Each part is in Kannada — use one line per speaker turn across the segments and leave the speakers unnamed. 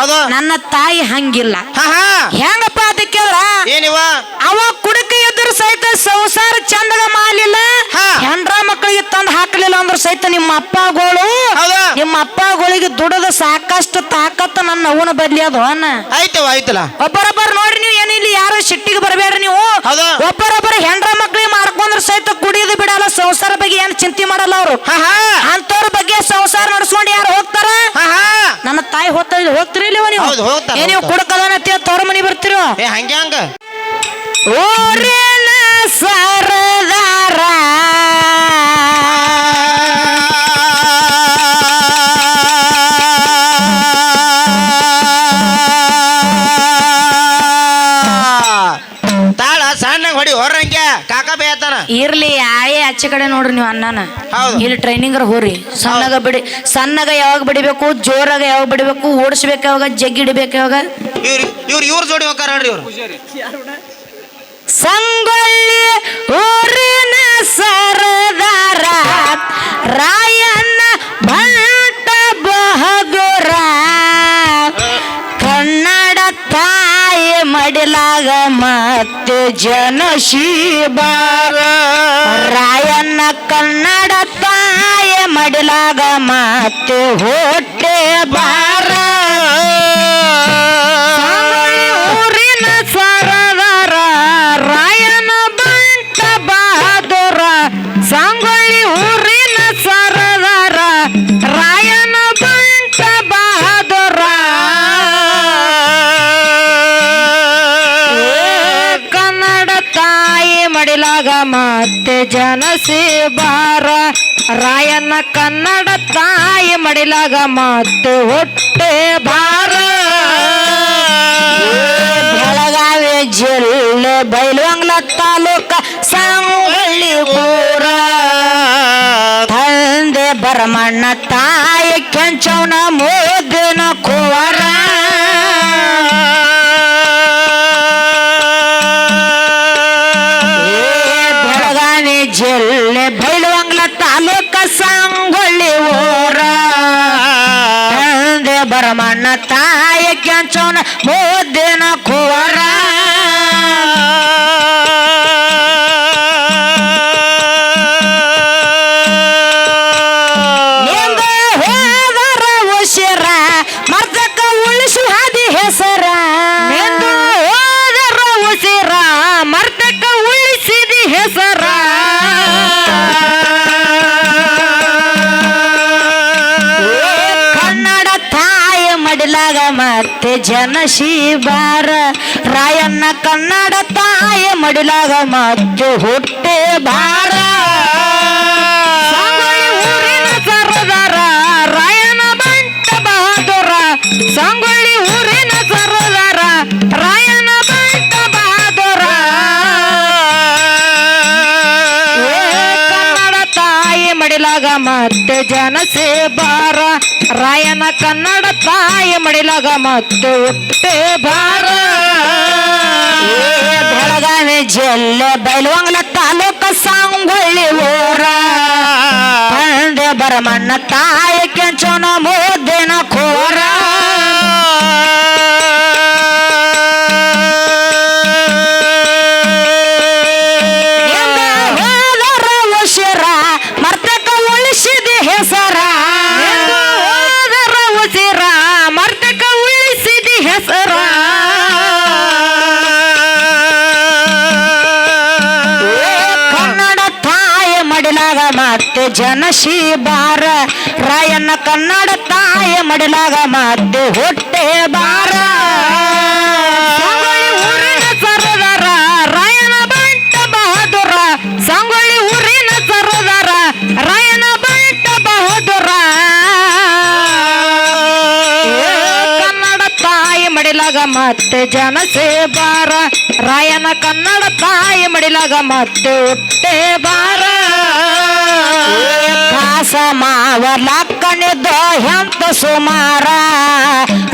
ಹೌದು.
ನನ್ನ ತಾಯಿ ಹಂಗಿಲ್ಲ.
ಹಾ ಹಾ.
ಹೆಂಗಪ್ಪ ಅದಕ್ಕೆ
ಏನಿವ?
ಅವ ಕುಡಕ ಇದ್ರು ಸಹಿತ ಸಂಸಾರ ಚಂದಗ ಮಾಡಲಿಲ್ಲ.
ಹಾ.
ಹೆಂಡ್ರ ಮಕ್ಕಳಿಗೆ ತಂದು ಹಾಕಲಿಲ್ಲ ಅಂದ್ರ ಸಹಿತ ನಿಮ್ಮ ಅಪ್ಪಗಳು.
ಹೌದು.
ನಿಮ್ಮ ಅಪ್ಪಗಳಿಗೆ ದುಡದ ಸಾಕಷ್ಟು ತಾಕತ್ತ ನನ್ನ ಅವನ ಬದ್ಲಿ ಅದು ಅನ್ನ.
ಆಯ್ತವ ಆಯ್ತಲ್ಲ
ಒಬ್ಬರೊಬ್ಬರು ನೋಡ್ರಿ ನೀವು ಏನಿಲ್ಲ ಯಾರು ಸಿಟ್ಟಿಗೆ ಬರಬೇಡ್ರಿ ನೀವು.
ಹೌದು.
ಒಬ್ಬರೊಬ್ಬರು ಹೆಂಡ್ರ ಮಕ್ಕಳಿಗೆ ಮಾಡ್ಕೊಂಡ್ರ ಸಹಿತ ಕುಡಿಯೋದು ಬಿಡಲ್ಲ ಸಂಸಾರ ಬಗ್ಗೆ ಏನು ಚಿಂತೆ ಮಾಡಲ್ಲ ಅವರು.
ಹಾ ಹಾ.
ಅಂತವ್ರ ಬಗ್ಗೆ ಸಂಸಾರ ನಡ್ಸ್ಕೊಂಡು ಯಾರು ಹೋಗ್ತಾರ? ನನ್ನ ತಾಯಿ ಹೋಗ್ತಾ ಹೋಗ್ತಿರಿ ಇಲ್ಲವ ನೀವು?
ಹೌದು, ಹೋಗ್ತಾರೆ,
ಏ ನೀವು
ಹೋಗ್ತಾರೆ.
ಕುಡಕದನತ್ತಿ ತವ್ರ ಮನಿ ಬರ್ತಿರೋ?
ಏ ಹಂಗೆ ಹಂಗ.
ಊರಿನ ಸರದಾರ ಆಚೆ ಕಡೆ ನೋಡ್ರಿ ನೀವು ಅಣ್ಣನ. ಇಲ್ಲಿ ಟ್ರೈನಿಂಗ್ ಹೋರಿ ಸಣ್ಣಗ ಬಿಡಿ ಸಣ್ಣಗ ಯಾವಾಗ ಬಿಡಿಬೇಕು ಜೋರಾಗ ಯಾವಾಗ ಬಿಡಬೇಕು ಓಡಿಸ್ಬೇಕು ಯಾವಾಗ ಜಗ್ಗಿ ಹಿಡಿಬೇಕು ಯಾವಾಗ?
ಇವ್ರು ಇವ್ರು ಇವ್ರ ಜೋಡಿ ಇವ್ರು.
ಸಂಗೊಳ್ಳಿ ಊರಿನ ಸರದಾರ ರಾಯಣ್ಣ ಭಟ್ಟ ಬಹದೂರ ಮಡಿಲಾಗ ಮತ್ತೆ ಜನ ಶಿಬಾರ. ರಾಯಣ್ಣ ಕನ್ನಡ ತಾಯಿ ಮಡಿಲಾಗ ಮತ್ತೆ ಹೊಟ್ಟೆ ಬಾರ. ಜನಸಿ ಬಾರ ರಾಯನ ಕನ್ನಡ ತಾಯಿ ಮಡಿಲಾಗ ಮತ್ತೆ ಹೊಟ್ಟೆ ಬಾರ ಬೆಳಗಾವಿ ಜಿಲ್ಲೆ ಬೈಲುವಂಗ್ಲ ತಾಲೂಕ ಸಂಗೊಳ್ಳಿ ಊರ ತಂದೆ ಬರಮಣ್ಣ ತಾಯಿ ಕೆಂಚವನ ಮೋದಿನ ಕುವರ ತಂದೆ ಬರಮಣ್ಣ ತಾಯಿ ಕೆಂಚವನ ಮೋದಿನ ಕುವರ ಮತ್ತೆ ಜನ ಶಿಬಾರ ರಾಯಣ್ಣ ಕನ್ನಡ ತಾಯಿ ಮಡಿಲಾಗ ಮತ್ತೆ ಹುಟ್ಟೆ ಬಾರ ಸಂಗೊಳ್ಳಿ ಊರಿನ ಸರದಾರ ರಾಯನ ಬಂಟ ಬಹದೂರ ಸಂಗೊಳ್ಳಿ ಊರಿನ ಸರದಾರ ರಾಯನ ಬಂಟ ಬಹದೂರ ಏ ಕನ್ನಡ ತಾಯಿ ಮಡಿಲಾಗ ಮತ್ತೆ ಜನಸೇ ಬಾರ ರಾಯನ ಕನ್ನಡ ತಾಯಿ ಮಡಿಲಾಗ ಮತ್ತೆ ಹುಟ್ಟೆ ಬಾರ ಬೆಳಗಾವಿ ಜಿಲ್ಲೆ ಬೈಲುವಂಗ್ಲ ತಾಲೂಕ ಸಾಂಗೊಳ್ಳಿ ಊರ. ತಂದೆ ಬರಮಣ್ಣ ತಾಯಿ ಕೆಂಚನ ಮೋದಿನ ಖೋರ ಮತ್ತೆ ಬಾರ ರಾಯನ ಕನ್ನಡ ತಾಯಿ ಮಡಿಲಾಗ ಮತ್ತೆ ಹೊಟ್ಟೆ ಬಾರ ಸರದಾರ ರಾಯನ ಬಂಟ ಬಹದೂರ ಸಂಗೊಳ್ಳಿ ಊರಿನ ಸರದಾರ ರಾಯನ ಬಂಟ ಬಹದೂರ ಏ ಕನ್ನಡ ತಾಯಿ ಮಡಿಲಾಗ ಮತ್ತೆ ಜನ ಬಾರ ರಾಯನ ಕನ್ನಡ ತಾಯಿ ಮಡಿಲಾಗ ಮತ್ತೆ ಹುಟ್ಟೆ ಬಾರ ಕಾಸ ಮಾವ ಲಕ್ಕಣಿದ್ದ ಹೆಂತ ಸುಮಾರ.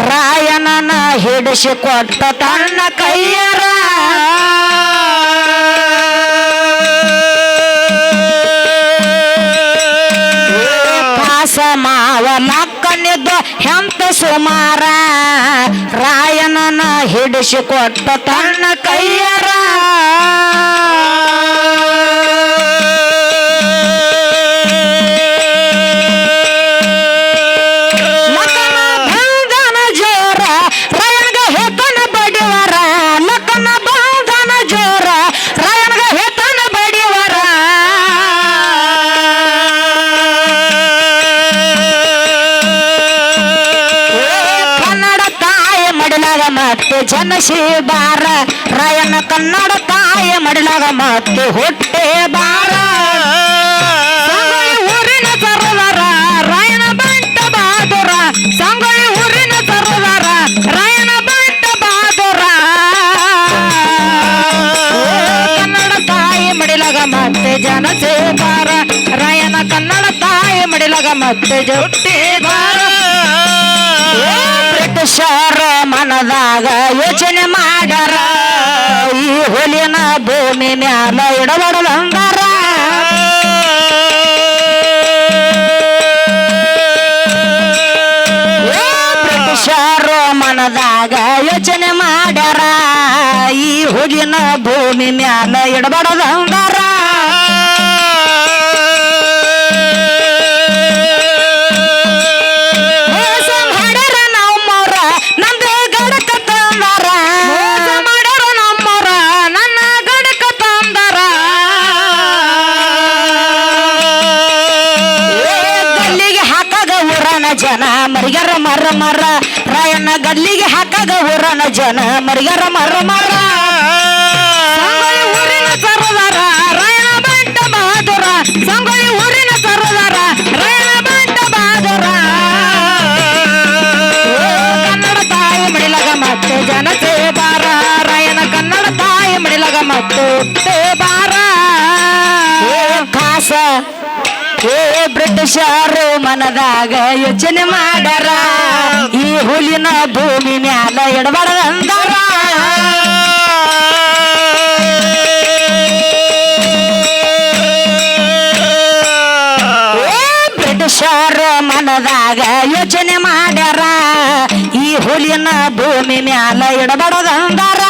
ರಾಯನನ ಹಿಡಿಸಿ ಕೊಟ್ಟ ತನ್ನ ಕೈಯರ. ಕಾಸ ಮಾವ ಲಕ್ಕಣಿದ್ದ ಹೆಂತ ಸುಮಾರ. ಬಿಡಿಸಿ ಕೊಟ್ಟ ತನ್ನ ಕೈಯರ. ಜನಸಿ ಬಾರ, ರಾಯನ ಕನ್ನಡ ತಾಯಿ ಮಡಿಲಾಗ ಮತ್ತೆ ಹೊಟ್ಟೆ ಬಾರ. ಊರಿನ ಸರದಾರ ರಾಯಣ ಬಂಟ ಬಹಾದುರ ಸಂಗೊಳ್ಳಿ ಊರಿನ ಸರದಾರ ರಾಯಣ ಬಂಟ ಬಹಾದುರ ಕನ್ನಡ ತಾಯಿ ಮಡಿಲಾಗ ಮತ್ತೆ ಜನ ಬಾರ ರಾಯನ ಕನ್ನಡ ತಾಯಿ ಮಡಿಲಾಗ ಮತ್ತೆ ಜೊಟ್ಟಿ ಬಾರ. ಬ್ರಿಟಿಷರ ಮನದಾಗ ಯೋಚನೆ ಮಾಡ್ಯಾರ ಈ ಹುಲಿನ ಭೂಮಿ ಮ್ಯಾಲ ಇಡಬಡದಂಗಾರ ಏ ಬ್ರಿಟಿಷರ ಮನದಾಗ ಯೋಚನೆ ಮಾಡ್ಯಾರ ಈ ಹುಲಿನ ಭೂಮಿ ಮ್ಯಾಲ ಇಡಬಡದಂಗಾರ ಜನ ಮರಿಗರ ಮರ ಮರ. ಊರಿನ ಸರದಾರ ರಾಯಣ ಬಂಟ ಬಹಾದುರ ಸಂಗೊಳ್ಳಿ ಊರಿನ ಸರದಾರ ರಾಯಣ ಬಂಟ ಬಹಾದುರ ಕನ್ನಡ ತಾಯಿ ಮಡಿಲಗ ಮತ್ತೆ ಜನ ಬಾರ. ರಾಯಣ ಕನ್ನಡ ತಾಯಿ ಮಡಿಲಗ ಮತ್ತು ಸೇಬಾರ ಕಾಸ, ಏ ಬ್ರಿಟಿಷರು ಮನದಾಗ ಯೋಚನೆ ಮಾಡರ. ಈ ಹುಲಿನ ಭೂಮಿ ಮ್ಯಾಲ ಎಡಬಾರ ಬ್ರಿಟಿಷರ ಮನದಾಗ ಯೋಚನೆ ಮಾಡ್ಯಾರ ಈ ಹುಲಿನ ಭೂಮಿ ಮ್ಯಾಲ ಇಡಬಾರ್ದಂದಾರ.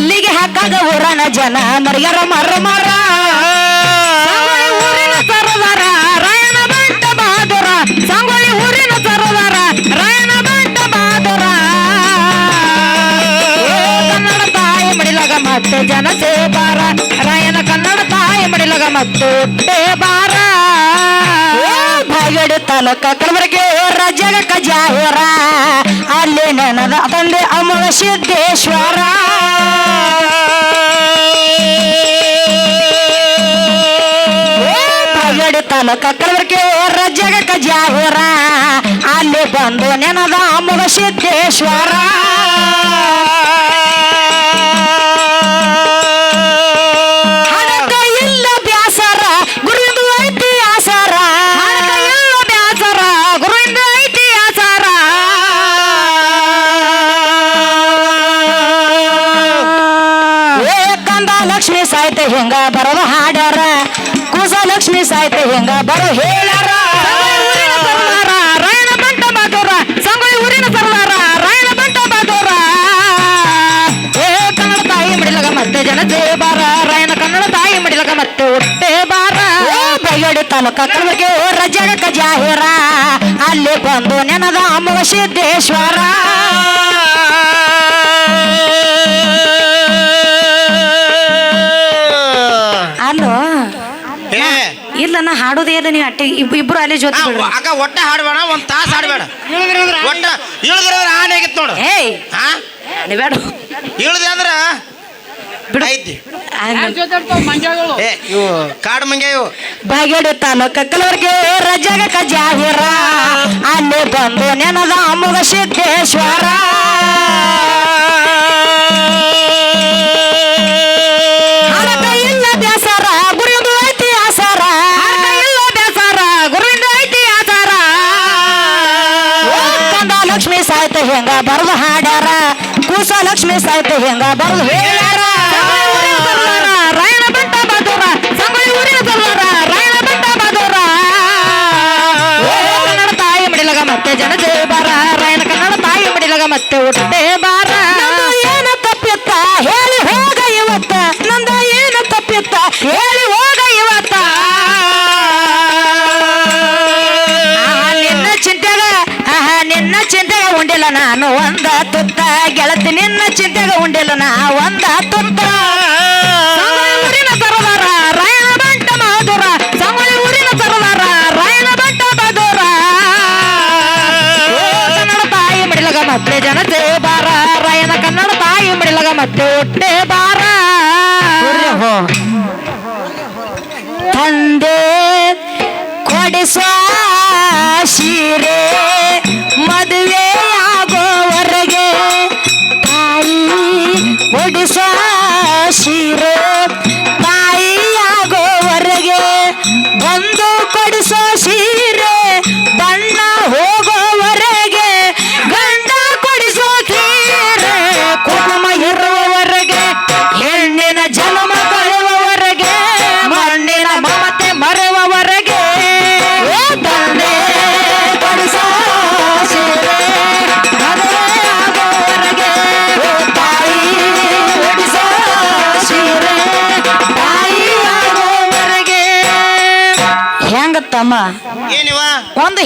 ರಾಯಣ್ಣ ಗಲ್ಲಿಗೆ ಹಾಕಾಗ ಊರನ ಜನ ಮರಿಗರ ಮರ ಮರ. ಸಂಗೊಳ್ಳಿ ಊರಿನ ಸರದಾರ ರಾಯಣ್ಣ ಬಂಟ ಬಹಾದುರ ಸಂಗೊಳ್ಳಿ ಊರಿನ ಸರದಾರ ರಾಯಣ್ಣ ಬಂಟ ಬಹಾದುರ ಏ, ಕನ್ನಡ ತಾಯಿ ಮಡಿಲಗ ಮತ್ತೆ ಜನ ಬಾರ ರಾಯನ ಕನ್ನಡ ತಾಯಿ ಮಡಿಲಗ ಮತ್ತೆ ಹುಟ್ಟೆ ಬಾರ ಭಾಗಡಿ ತಾಲೂಕ ಕಲಬುರಗಿ ರಾಜ್ಯಗ ಜಾಹೀರ ಅಲ್ಲಿ ನೆನದ ತಂದೆ ಅಮರ ಸಿದ್ದೇಶ್ವರ. ರಾಜ್ಯಗ ಜಾಹೀರ. ಅಲ್ಲಿ ಬಂದು ನೆನದ ಮುಗ ಸಿದ್ದೇಶ್ವರ ಒಟ್ಟೆ ಹುಟ್ಟೆ ಬಾರ. ಬಯಡಿ ತಾಲೂಕ ಕಲಬುರಗಿ ರಜಗ ಜಾಹೀರ. ಅಲ್ಲಿ ಬಂದು ನೆನದ ಅಮುಗ ಸಿದ್ದೇಶ್ವರ. ಅಲ್ಲೋ ಇಲ್ಲ ನಾ ಹಾಡೋದೇ ನೀ ನೀವು ಅಟ್ಟಿ. ಇಬ್- ಇಬ್ರು ಅಲ್ಲಿ ಜೊತೆ
ಆ,
ಬಿಡ್ರಿ.
ಅಕ್ಕ ಒಟ್ಟ ಹಾಡ್ಬೇಡ ಒಂದ್ ತಾಸ್ ಹಾಡ್ಬೇಡ. ಒಟ್ಟ ಇಳಿದ್ರ ಆನೆ ಆಗಿತ್ತು ನೋಡು.
ಹೇ
ಹಾ
ನೀ ಬೇಡ.
ಇಳ್ದೆ ಅಂದ್ರ
ಬಿಡು.
ಐತಿ ಏ ಇವು ಕಾಡು ಮಂಗ್ಯ ಇವು
ಬಾಗೇಡುತ್ತಾನು ಕಕ್ಕಲವರಿಗೆ ರಜಗ ಕಜಾವಿರ ಅಲ್ಲಿ ಬಂದು ನೆನದ ಅಮುಗ ಸಿದ್ದೇಶ್ವರ. ಹರಕ ಗುರುದು ಐತಿ ಆಸರ ಹರಕ ಐತಿ ಆಸರ ಕಂದ ಲಕ್ಷ್ಮಿ ಸಾಯ್ತು ಹೆಂಗ ಬರ್ದು ಹಾಡ್ಯಾರ. ಕೂಸ ಲಕ್ಷ್ಮಿ ಸಾಯ್ತು ಹೆಂಗ ಬರ್ದು ಹೇಳ ಹುಟ್ಟೆ ಬಾರ. ಏನ ತಪ್ಪಿತ್ತ? ಹೇಳಿ ಹೋಗ ಇವತ್ತ. ನಂದ ಏನ ತಪ್ಪಿತ್ತ? ಹೇಳಿ ಹೋಗ ಇವತ್ತ. ನಿನ್ನ ಚಿಂತೆಗ ಆಹಾ, ನಿನ್ನ ಚಿಂತೆಗ ಉಂಡಿಲ್ಲ ನಾನು. ಒಂದ ತುತ್ತ ಗೆಳತಿ ನಿನ್ನ ಚಿಂತೆಗ. ಬಾರ. ತಂದೆ ಕೊಡಿಸುವ ಸೀರೆ.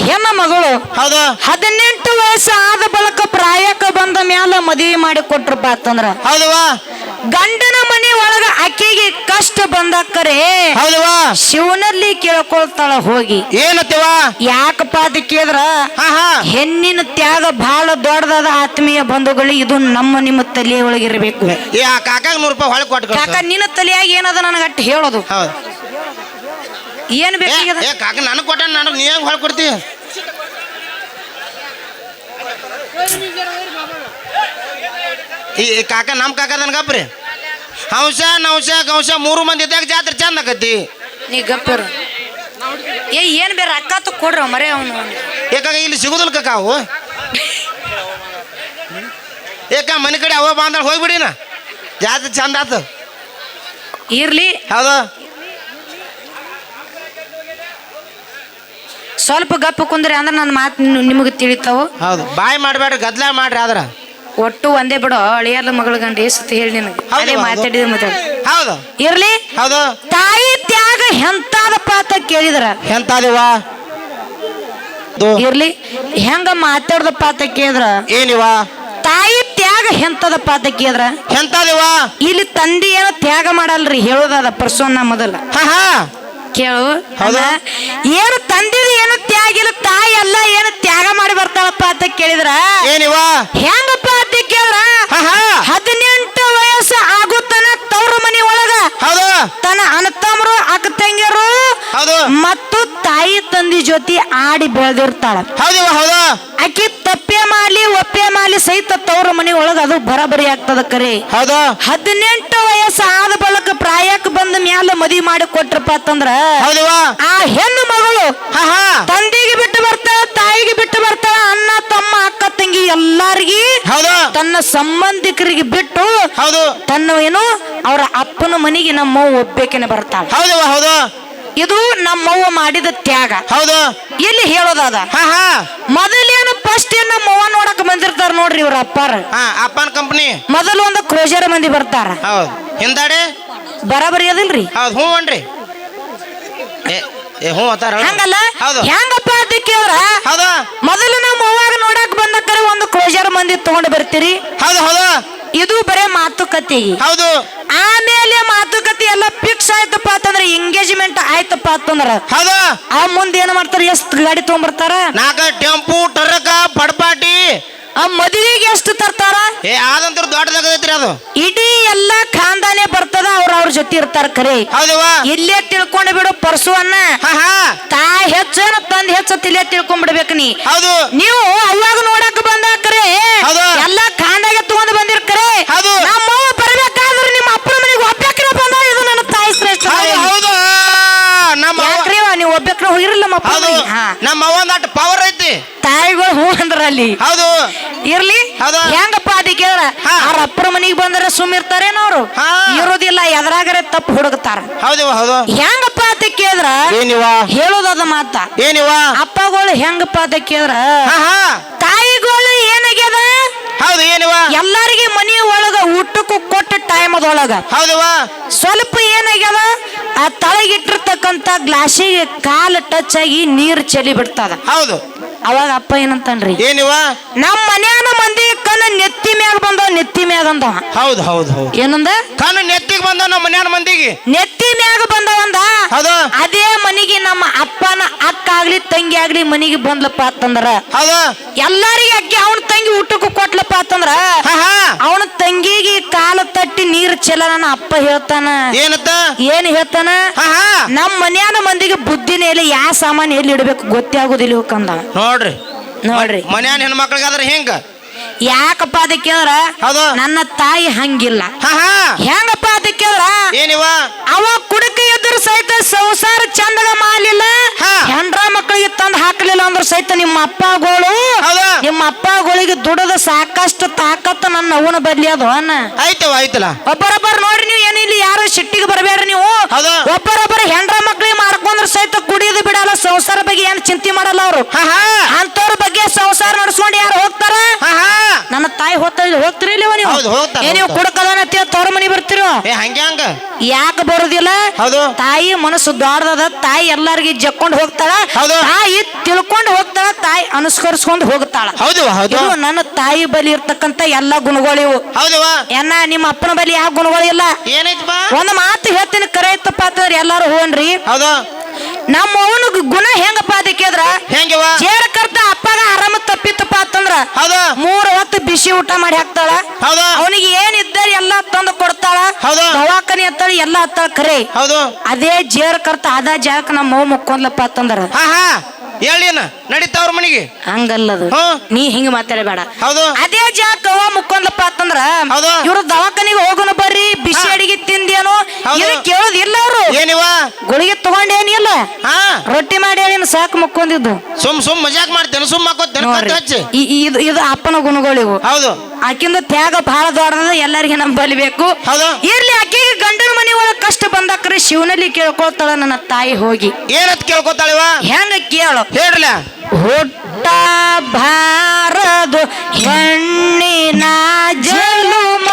ಹೆಣ್ಣ ಮಗಳು
ಹೌದು?
ಹದಿನೆಂಟು ವಯಸ್ಸು ಆದ ಬಳಕ ಪ್ರಾಯಕ್ಕೆ ಬಂದ ಮ್ಯಾಲ ಮದುವೆ ಮಾಡಿ ಕೊಟ್ರಪ್ಪ ಅಂತಂದ್ರ.
ಹೌದವಾ
ಗಂಡನ ಮನೆ ಒಳಗ ಅಕ್ಕಿಗೆ ಕಷ್ಟ ಬಂದಕ್ಕರೆ
ಹೌದವಾ
ಶಿವನಲ್ಲಿ ಕೇಳ್ಕೊಳ್ತಾಳ ಹೋಗಿ.
ಏನತ್ತವಾ
ಯಾಕಪ್ಪ ಅದ ಕೇಳಿದ್ರ? ಹೆಣ್ಣಿನ ತ್ಯಾಗ ಬಹಳ ದೊಡ್ಡದಾದ ಆತ್ಮೀಯ ಬಂಧುಗಳು ಇದು ನಮ್ಮ ನಿಮ್ಮ ತಲೆಯ ಒಳಗಿರ್ಬೇಕು
ಕಾಕಾಗ ನೂರು ರೂಪಾಯಿ ಹೊಳ್ ಕೊಟ್ಟು
ಯಾಕ ನಿನ್ನ ತಲೆಯಾಗಿ ಏನದ ನನಗೆ ಅಟ್ಟು ಹೇಳೋದು. ಏನ್
ಬೇಕು
ಬೇಕಾಗ್ಯದ
ಏ ಕಾಕ ನನಗೆ ಕೊಟ್ಟ ನಾನು ನೀ ಹೇಗೆ ಹೊಳ್ ಕೊಡ್ತಿ? ಈ ಕಾಕ ನಮ್ಮ ಕಾಕ ನನ್ಗಪ್ರಿ ಹಂಸ ನೌಶ ಗಂಶ ಮೂರು ಮಂದಿ ಇದ್ದಾಗ ಜಾತ್ರೆ ಚಂದ ಆಕತಿ
ನೀ ಗಪ್ಪರ ಏ ಏನ್ ಬೇರೆ ಅಕ್ಕ ತ ಕೊಡ್ರ ಮರೇ ಅವನು.
ಏಕಾಗ ಇಲ್ಲಿ ಸಿಗುದಿಲ್ಲ ಕಾಕ ಅವು. ಏಕ ಮನೆ ಕಡೆ ಅವ ಬಾಂದಳ ಹೋಗ್ಬಿಡಿನ ಜಾತ್ರೆ ಚಂದ ಆತು.
ಇರ್ಲಿ.
ಹೌದು?
ಸ್ವಲ್ಪ ಗಪ್ಪ ಕುಂದ್ರಿ ಅಂದ್ರೆ ನನ್ನ ಮಾತು ನಿಮಗೆ ತಿಳಿತಾವು.
ಹೌದು. ಬಾಯಿ ಮಾಡಬೇಡ್ರಿ ಗದ್ಲ ಮಾಡ್ರಿ ಆದ್ರ.
ಒಟ್ಟು ಒಂದೇ ಬಿಡು ಅಳಿಯಲ್ಲ ಮಗಳ ಗಂಡ ಸುತ್ತ ಹೇಳಿ ನಿನಗೆ.
ಹೌದು,
ಅದೇ
ಹೌದು.
ಮಾತಾಡಿದ ಮಾತಾಡ.
ಹೌದು.
ಇರ್ಲಿ?
ಹೌದು.
ತಾಯಿ ತ್ಯಾಗ ಎಂತಾದಪ್ಪ ಪಾತ ಕೇಳಿದ್ರ?
ಎಂತಾದಿವ?
ಇರ್ಲಿ. ಹೆಂಗ ಮಾತಾಡದ ಪಾತ ಕೇಳಿದ್ರ?
ಏನಿವ?
ತಾಯಿ ತ್ಯಾಗ ಎಂತದಪ್ಪ ಪಾತ ಕೇಳಿದ್ರ?
ಎಂತಾದಿವ?
ಇಲ್ಲಿ ತಂದೆ ಏನೋ ತ್ಯಾಗ ಮಾಡಲ್ರಿ ಹೇಳೋದದ ಪರ್ಸೋನ್ನ ಮೊದಲ.
ಹಾ ಹಾ.
ಕೇಳು.
ಹೌದು.
ಏನು ತಂದಿದ ಏನು ತ್ಯಾಗ ಇಲ್ಲ ತಾಯಿ ಎಲ್ಲ ಏನು ತ್ಯಾಗ ಮಾಡಿ ಬರ್ತಾಳಪ್ಪ ಅಂತ ಕೇಳಿದ್ರ?
ಏನಿವ
ಹೆಂಗಪ್ಪ ಅಂತ ಕೇಳಿದ್ರ?
ಹಾ
ಹದಿನೆಂಟು ವಯಸ್ಸು ಆಗುತ್ತಾನ ತವ್ರ ಮನಿ ಒಳಗ. ತನ್ನ ಅಣ್ಣತಮ್ಮರು ಅಕ್ಕ ತಂಗಿಯರು ಮತ್ತು ತಾಯಿ ತಂದಿ ಜೊತೆ ಆಡಿ ಬೆಳೆದಿರ್ತಾಳ. ಆಕಿ ತಪ್ಪೇ ಮಾಡ್ಲಿ ಮಾಡ್ಲಿ ಸಹಿತ ತವ್ರ ಮನಿ ಒಳಗ ಅದು ಬರಬರಿ ಆಗ್ತದ ಕರೆ.
ಹೌದಾ?
ಹದಿನೆಂಟು ವಯಸ್ಸು ಆದ ಬಳಿಕ ಪ್ರಾಯಕ್ಕೆ ಬಂದ ಮ್ಯಾಲ ಮದಿ ಮಾಡಿ ಕೊಟ್ರಪ್ಪ ಅಂತಂದ್ರ
ಹೌದವಾ
ಆ ಹೆಣ್ಣು ಮಗಳು ತಂದೆಗೆ ಬಿಟ್ಟು ಬರ್ತಾಳ ತಾಯಿಗೆ ಬಿಟ್ಟು ಬರ್ತಾಳ ಅಣ್ಣ ತಮ್ಮ ಅಕ್ಕ ತಂಗಿ ಎಲ್ಲಾರ್ಗಿ
ಹೌದು.
ತನ್ನ ಸಂಬಂಧಿಕರಿಗೆ ಬಿಟ್ಟು
ಹೌದು.
ತನ್ನ ಏನು ಅವರ ಅಪ್ಪನ ಮನೆಗೆ ನಮ್ಮವ್ವ ಒಬ್ಬೇಕೇನೆ ಬರ್ತಾಳ.
ಹೌದವಾ ಹೌದು.
ಇದು ನಮ್ಮವ್ವ ಮಾಡಿದ ತ್ಯಾಗ.
ಹೌದು.
ಎಲ್ಲಿ ಹೇಳೋದಾದ? ಮೊದಲೇನು ಫಸ್ಟ್ ಏನ್ ನಮ್ಮವ್ವ ನೋಡಕ್ ಬಂದಿರ್ತಾರ ನೋಡ್ರಿ ಇವ್ರ ಅಪ್ಪಾರ.
ಹಾ ಅಪ್ಪನ ಕಂಪನಿ
ಮೊದಲು ಒಂದು ಕ್ರೋಜರ್ ಮಂದಿ ಬರ್ತಾರ.
ಹೌದು. ಹಿಂದಾಡೆ?
ಬರಾಬರಿ ಅದಿಲ್ರಿ?
ಹೌದು ಹ್ಞೂ ಅನ್ರಿ. ಏ ಏ ಹ್ಞೂ ಅತ್ತಾರ
ಹಂಗಲ್ಲ?
ಹೌದು.
ಹೆಂಗಪ್ಪ ಮೊದಲು ನಾವು ಮೂವಾಗ ನೋಡಕ್ ಬಂದಕ್ಕರೆ ಒಂದು ಕ್ರೋಜರ್ ಮಂದಿ ತಗೊಂಡ್ ಬರ್ತೀರಿ.
ಹೌದು ಹೌದು.
ಇದು ಬರೇ ಮಾತುಕತೆ.
ಹೌದು.
ಆಮೇಲೆ ಮಾತುಕತೆ ಎಲ್ಲ ಫಿಕ್ಸ್ ಆಯ್ತಪ್ಪ ಅಂತಂದ್ರೆ ಎಂಗೇಜ್ಮೆಂಟ್ ಆಯ್ತಪ್ಪ ಅಂತಂದ್ರ
ಹೌದು.
ಆ ಮುಂದೆ ಏನ್ ಮಾಡ್ತಾರೆ? ಎಷ್ಟು ಗಾಡಿ ತಗೊಂಡ್ಬರ್ತಾರ
ನಾಲ್ಕ ಟೆಂಪು ಟರಕ ಪಡ್ಪಾಟಿ.
ಆ ಮದುವೆಗೆ ಎಷ್ಟು ತರ್ತಾರ?
ಏ ಆದಂತ್ರ ದೊಡ್ಡದಾಗೈತ್ರಿ ಅದು.
ಇಡೀ ಎಲ್ಲಾ ಖಾನ್ದಾನೆ ಬರ್ತದ ಅವ್ರ ಅವ್ರ ಜೊತೆ ಇರ್ತಾರ ಖರೆ.
ಹೌದವಾ
ಇಲ್ಲೇ ತಿಳ್ಕೊಂಡು ಬಿಡು ಪರ್ಸುವನ್ನ
ಹಾ ಹಾ.
ತಾಯಿ ಹೆಚ್ಚನ ತಂದ್ ಹೆಚ್ಚ ತಿಲೇ ತಿಳ್ಕೊಂಡ್ಬಿಡ್ಬೇಕು ನೀ.
ಹೌದು.
ನೀವು ಅವಾಗ ನೋಡಕ್ ಬಂದ
ಹೌದು.
ಎಲ್ಲಾ ಖಾಂಡಾಗೆ ತಗೊಂಡ್ ಬಂದಿರ್ಕರೆ
ಹೌದು.
ನಮ್ಮ ಅವ್ವ ಬರ್ಬೇಕಾದ್ರೆ ನಿಮ್ಮ ಅಪ್ಪನ ಮನೆಗೆ ಒಬ್ಬಕ್ರ ಬಂದ ಇದು ನನ್ನ ತಾಯಿ ಶ್ರೇಷ್ಠ
ಹೌದು ಹೌದು. ನಮ್ಮ ಅವ್ವ-
ಯಾಕ್ರಿ ಅವ್ವ, ನೀವು ಒಬ್ಬಕ್ರ ಹೋಗಿರಲ್ಲ ನಮ್ಮ ಅಪ್ಪನ
ಹೌದು.
ಮನೆಗೆ? ಹಾ.
ನಮ್ಮ ಅಟ್ ಪವರ್ ಐತಿ.
ತಾಯಿಗಳು ಹೂ ಅಂದ್ರ ಅಲ್ಲಿ
ಹೌದು.
ಹೆಂಗಪ್ಪ ಅದಕ್ಕೆ ಕೇಳ. ಅವ್ರ ಅಪ್ಪರ ಮನೆಗೆ ಬಂದ್ರೆ ಸುಮ್ ಇರ್ತಾರೇನ ಅವ್ರು. ಇರೋದಿಲ್ಲ ಎದ್ರಾಗರೆ ತಪ್ಪು ಹುಡುಕ್ತಾರ.
ಹೌದು ಹೌದು.
ಹೆಂಗಪ್ಪ ಅಂತ ಕೇಳಿದ್ರ
ಏನಿವ
ಹೇಳೋದದ ಮಾತ.
ಏನಿವ
ಅಪ್ಪಗಳು ಹೆಂಗಪ್ಪ ಅಂತ ಕೇಳಿದ್ರ ತಾಯಿಗಳು ಏನಾಗ್ಯದ?
ಹೌದು ಏನಿವ
ಎಲ್ಲರಿಗೆ ಮನಿ ಒಳಗ ಊಟಕ್ಕೂ ಕೊಟ್ಟ ಟೈಮ್ ಅದೊಳಗ
ಹೌದವ
ಸ್ವಲ್ಪ ಏನಾಗ್ಯದ? ಆ ತಳಗಿಟ್ಟಿರ್ತಕ್ಕಂತ ಗ್ಲಾಸಿಗೆ ಕಾಲು ಟಚ್ ಆಗಿ ನೀರು ಚೆಲ್ಲಿ ಬಿಡ್ತದ.
ಹೌದು.
ಅವಾಗ ಅಪ್ಪ ಏನಂತನ್ರಿ?
ಏನಿವ
ನಮ್ಮ ಮನ್ಯಾನ ಮಂದಿ ಕಣ್ಣು ನೆತ್ತಿ ಮ್ಯಾಗ ಬಂದವ ನೆತ್ತಿ ಮ್ಯಾಗ ಅಂದ
ಹೌದು ಹೌದು ಹೌದು.
ಏನಂದ?
ಕಣ್ಣು ನೆತ್ತಿಗೆ ಬಂದ ನಮ್ಮ ಮನ್ಯಾನ ಮಂದಿಗೆ.
ನೆತ್ತಿ ಮ್ಯಾಗ ಬಂದವಂದ
ಹೌದು.
ಅದೇ ಮನಿಗೆ ನಮ್ಮ ಅಪ್ಪನ ಅಕ್ಕ ಆಗ್ಲಿ ತಂಗಿ ಆಗ್ಲಿ ಮನಿಗೆ ಬಂದ್ಲಪ್ಪ ಅಂತಂದ್ರ.
ಹೌದು.
ಎಲ್ಲಾರಿಗೆ ಅಕ್ಕಿ ಅವನ ತಂಗಿ ಊಟಕ್ಕೂ ಕೊಟ್ಲಪ್ಪ ಅಂತಂದ್ರ. ಅವನ ತಂಗಿಗೆ ಕಾಲ ತಟ್ಟಿ ನೀರ್ ಚೆಲ್ಲ ನನ್ನ ಅಪ್ಪ ಹೇಳ್ತಾನ.
ಏನತ್ತ
ಏನ್ ಹೇಳ್ತಾನ? ನಮ್ಮ ಮನ್ಯಾನ ಮಂದಿಗೆ ಬುದ್ಧಿನ ಎಲ್ಲಿ ಯಾವ ಸಾಮಾನು ಎಲ್ಲಿ ಇಡ್ಬೇಕು ಗೊತ್ತೇ ಆಗುದಿಲ್ಲ
ನೋಡ್ರಿ.
ನೋಡ್ರಿ.
ಮನ್ಯಾನ ಹೆಣ್ಮಕ್ಳಿಗಾದ್ರೆ ಹೆಂಗ?
ಯಾಕಪ್ಪ ಅದಕ್ಕೆ ಕೇಳ್ರ?
ಹೌದು.
ನನ್ನ ತಾಯಿ ಹಂಗಿಲ್ಲ.
ಹಾ ಹಾ.
ಹೆಂಗಪ್ಪ ಅದಕ್ಕೆ ಕೇಳ್ರ?
ಏನಿವ?
ಅವ ಕುಡಕ ಎದುರು ಸಹಿತ ಸಂಸಾರ ಚಂದಗ ಮಾಡಲಿಲ್ಲ. ಹೆಂಡ್ರ ಮಕ್ಕಳಿಗೆ ತಂದು ಹಾಕಲಿಲ್ಲ ಅಂದ್ರೆ ಸಹಿತ ನಿಮ್ಮ ಅಪ್ಪಗಳು. ನಿಮ್ಮ ಅಪ್ಪಗಳಿಗೆ ದುಡದ ಸಾಕಷ್ಟು ತಾಕತ್ತು ನನ್ನ ಅವನ ಬದ್ಲಿ ಅದು ಅನ್ನ
ಆಯ್ತವ ಆಯ್ತಲ್ಲ.
ಒಬ್ಬರೊಬ್ಬರು ನೋಡ್ರಿ ನೀವು ಏನಿಲ್ಲ ಯಾರು ಸಿಟ್ಟಿಗೆ ಬರಬೇಡ್ರಿ ನೀವು. ಒಬ್ಬರೊಬ್ಬರು ಹೆಂಡ್ರ ಮಕ್ಕಳಿಗೆ ಮಾಡ್ಕೊಂಡ್ರೆ ಸಹಿತ ಸಂಸಾರ ಬಗ್ಗೆ ಏನು ಚಿಂತೆ ಮಾಡಲ್ಲ ಅವರು? ಅಂತವ್ರ ಬಗ್ಗೆ ಸಂಸಾರ ನಡ್ಸ್ಕೊಂಡು ಯಾರು ಹೋಗ್ತಾರ? ನನ್ನ ತಾಯಿ ಹೋಗ್ತಾ ಹೋಗ್ತಿರಿ ನೀವು?
ಹೋಗ್ತಾರ,
ನೀವು
ಹೋಗ್ತಾರ.
ತವ್ರ ಮನಿ ಬರ್ತಿರೋ
ಹಂಗೆ
ಯಾಕೆ ಬರುದಿಲ್ಲ? ತಾಯಿ ಮನಸ್ಸು ದೊಡ್ಡದ ತಾಯಿ ಎಲ್ಲಾರ್ಗಿ ಜಕ್ಕೊಂಡು ಹೋಗ್ತಾಳ. ತಾಯಿ ತಿಳ್ಕೊಂಡು ಹೋಗ್ತಾಳ ತಾಯಿ ಅನುಸ್ಕರಿಸ್ಕೊಂಡು ಹೋಗ್ತಾಳ. ನನ್ನ ತಾಯಿ ಬಲಿ ಇರ್ತಕ್ಕಂತ ಎಲ್ಲಾ ಗುಣಗಳಿವು ಎನ್ನ ನಿಮ್ಮ ಅಪ್ಪನ ಬಲಿ ಯಾವ ಗುಣಗಳಿಲ್ಲ ಒಂದು ಮಾತು ಹೇಳ್ತೀನಿ ಕರೆ ಇತ್ತಪ್ಪ ಅಂತಂದ್ರೆ ಎಲ್ಲಾರು
ಹೋಗ್ರಿ.
ನಮ್ಮ ಅವನಿಗೆ ಗುಣ ಹೆಂಗಪ್ಪ ಅದಕ್ಕೆ
ಹೆಂಗವ?
ಜೇರಕರ್ತ ಜೇರ ಕರ್ತ ಅಪ್ಪಗ ಆರಾಮ ತಪ್ಪಿತ್ತಪ್ಪ ಅಂತಂದ್ರ
ಹೌದು.
ಮೂರ್ ಹೊತ್ತು ಬಿಸಿ ಊಟ ಮಾಡಿ ಹಾಕ್ತಾಳ.
ಹೌದು.
ಅವನಿಗೆ ಏನಿದ್ದ ಎಲ್ಲ ಎಲ್ಲಾ ತಂದು ಕೊಡ್ತಾಳ.
ಹೌದು.
ದವಾಖಾನೆ ಹತ್ತಾಳ ಎಲ್ಲ ಹತ್ತಾಳ ಖರೆ.
ಹೌದು.
ಅದೇ ಜೇರ್ ಕರ್ತ ಅದ ಜಾಗಕ್ಕೆ ನಮ್ಮ ಮೌ ಮುಕ್ಕೊಂದ್ಲಪ್ಪ ಅಂತಂದ್ರ.
ಹಾ ಹಾ. ಹೇಳಿನ ನಡೀತಾವ್ರ ಮನಿಗೆ?
ಹಂಗಲ್ಲದು.
ಹ್ಮ್.
ನೀ ಹಿಂಗ ಮಾತಾಡಬೇಡ.
ಹೌದು.
ಅದೇ ಜಾಗಕ್ಕೆ ಅವ ಮುಕ್ಕೊಂದ್ಲಪ್ಪ ಅಂತಂದ್ರ
ಹೌದು.
ಇವ್ರು ದವಾಖಾನಿಗೆ ಹೋಗೋಣ ಬರ್ರಿ ಬಿಸಿ
ಹಾ.
ಅಡಿಗೆ ತಿಂದೇನೋ
ಹೌದು.
ಇದು ಕೇಳೋದಿಲ್ಲ ಅವರು.
ಏನಿವ?
ಗುಳಿಗೆ ತಗೊಂಡೇನಿಲ್ಲ
ಹಾ.
ರೊಟ್ಟಿ ಮಾಡಿ ಹೇಳಿನ ಸಾಕು ಮುಕ್ಕೊಂಡಿದ್ದು.
ಸುಮ್ ಸುಮ್ ಮಜಾಕ್ ಮಾಡ್ತೇನೆ ಸುಮ್ ಹಾಕೋತೇನೆ
ನೋಡ್ರಿ.
ಹಚ್ಚಿ.
ಇದು ಇದು ಅಪ್ಪನ ಗುಣಗಳಿವು.
ಹೌದು.
ಆಕಿಂದ ತ್ಯಾಗ ಬಹಳ ದೊಡ್ಡದ ಎಲ್ಲರಿಗೆ ನಂಬಲಿಬೇಕು
ಹೌದು.
ಇರ್ಲಿ ಆಕೆಗೆ ಗಂಡನ ಮನೆ ಒಳಗೆ ಕಷ್ಟ ಬಂದಾಕ್ರೆ ಶಿವನಲ್ಲಿ ಕೇಳ್ಕೊಳ್ತಾಳ ನನ್ನ ತಾಯಿ ಹೋಗಿ.
ಏನತ್ ಕೇಳ್ಕೊತಾಳಿವ?
ಹೆಂಗ ಕೇಳು.
ಹೇಳ್ರಲ್ಲ
ಹುಟ್ಟ ಭಾರದು ಹೆಣ್ಣಿನ ಜಲುಮ